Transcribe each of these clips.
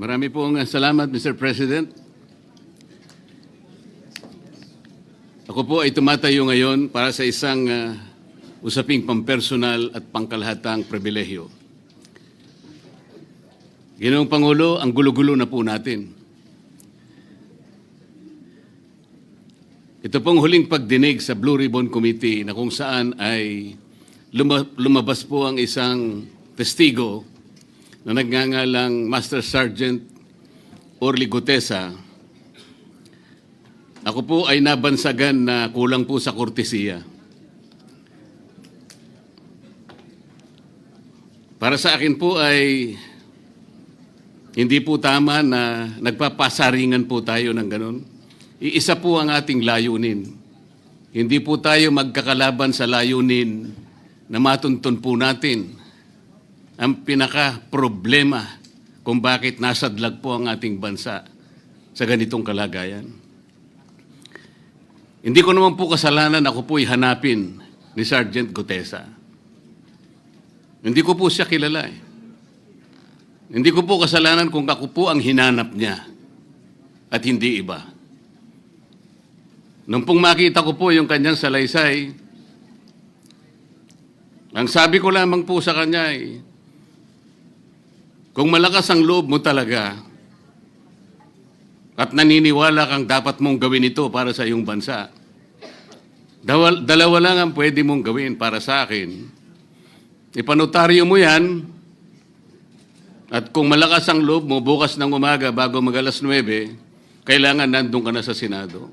Marami pong uh, salamat, Mr. President. Ako po ay tumatayo ngayon para sa isang uh, usaping pampersonal at pangkalahatang pribilehyo. Ginoong Pangulo, ang gulo-gulo na po natin. Ito pong huling pagdinig sa Blue Ribbon Committee na kung saan ay luma- lumabas po ang isang testigo na nagngangalang Master Sergeant Orly Gutesa. Ako po ay nabansagan na kulang po sa kortesiya. Para sa akin po ay hindi po tama na nagpapasaringan po tayo ng ganun. Iisa po ang ating layunin. Hindi po tayo magkakalaban sa layunin na matuntun po natin ang pinaka-problema kung bakit nasadlag po ang ating bansa sa ganitong kalagayan. Hindi ko naman po kasalanan ako po'y hanapin ni Sergeant Gutesa. Hindi ko po siya kilala eh. Hindi ko po kasalanan kung ako po ang hinanap niya at hindi iba. Nung pong makita ko po yung kanyang salaysay, ang sabi ko lamang po sa kanya ay, kung malakas ang loob mo talaga at naniniwala kang dapat mong gawin ito para sa iyong bansa, dawal, dalawa lang ang pwede mong gawin para sa akin. Ipanotaryo mo yan at kung malakas ang loob mo, bukas ng umaga bago mag alas 9, kailangan nandun ka na sa Senado.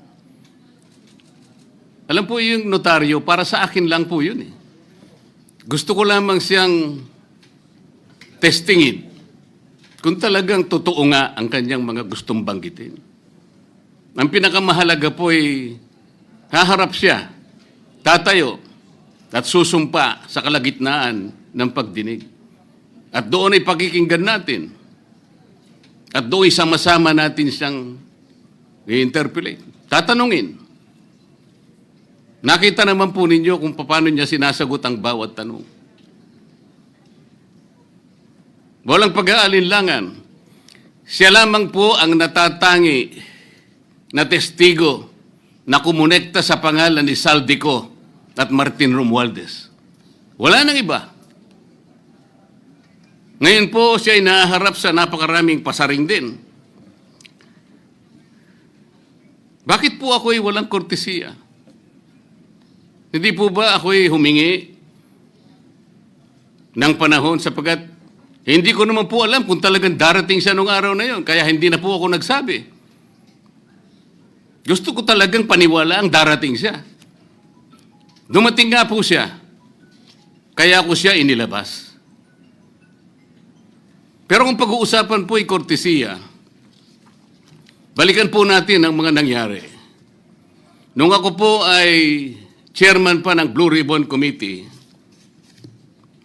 Alam po yung notaryo, para sa akin lang po yun eh. Gusto ko lamang siyang testingin kung talagang totoo nga ang kanyang mga gustong banggitin. Ang pinakamahalaga po ay haharap siya, tatayo, at susumpa sa kalagitnaan ng pagdinig. At doon ay pakikinggan natin. At doon ay sama-sama natin siyang i-interpolate. Tatanungin. Nakita naman po ninyo kung paano niya sinasagot ang bawat tanong. Walang pag-aalinlangan. Siya lamang po ang natatangi na testigo na kumonekta sa pangalan ni Saldico at Martin Romualdez. Wala nang iba. Ngayon po siya ay naharap sa napakaraming pasaring din. Bakit po ako ay walang kortesiya? Hindi po ba ako ay humingi ng panahon sapagat hindi ko naman po alam kung talagang darating siya nung araw na yon, kaya hindi na po ako nagsabi. Gusto ko talagang paniwala ang darating siya. Dumating nga po siya, kaya ako siya inilabas. Pero kung pag-uusapan po ay kortesiya, balikan po natin ang mga nangyari. Nung ako po ay chairman pa ng Blue Ribbon Committee,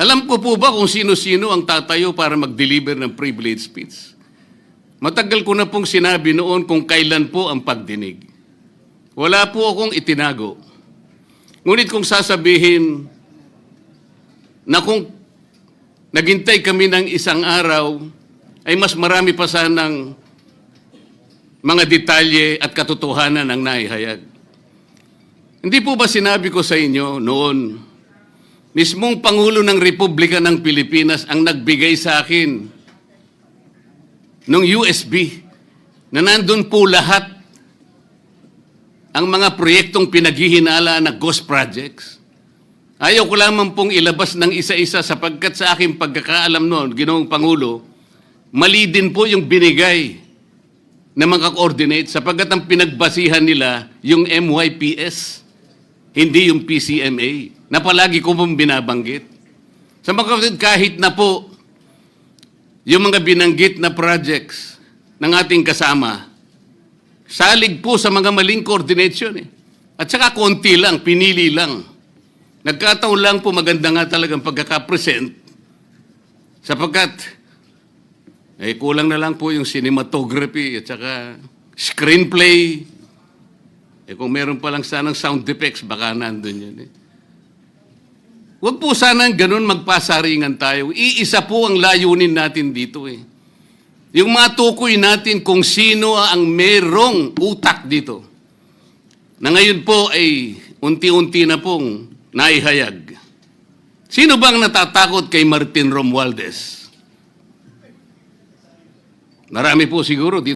Alam ko po ba kung sino-sino ang tatayo para mag-deliver ng privilege speech? Matagal ko na pong sinabi noon kung kailan po ang pagdinig. Wala po akong itinago. Ngunit kung sasabihin na kung naghintay kami ng isang araw, ay mas marami pa sanang mga detalye at katotohanan ang naihayag. Hindi po ba sinabi ko sa inyo noon, mismong Pangulo ng Republika ng Pilipinas ang nagbigay sa akin ng USB na nandun po lahat ang mga proyektong pinaghihinala na ghost projects. Ayaw ko lamang pong ilabas ng isa-isa sapagkat sa aking pagkakaalam noon, Ginoong Pangulo, mali din po yung binigay na mga coordinate sapagkat ang pinagbasihan nila yung MYPS, hindi yung PCMA, na palagi ko pong binabanggit. Sa mga kapatid, kahit na po yung mga binanggit na projects ng ating kasama, salig po sa mga maling coordination eh. At saka konti lang, pinili lang. Nagkataon lang po maganda nga talagang pagkakapresent sapagkat eh, kulang na lang po yung cinematography at saka screenplay. Eh, kung meron pa lang sanang sound effects, baka nandun yun eh. Huwag po sana ganun magpasaringan tayo. Iisa po ang layunin natin dito eh. Yung matukoy natin kung sino ang merong utak dito. Na ngayon po ay unti-unti na pong naihayag. Sino bang natatakot kay Martin Romualdez? Marami po siguro dito.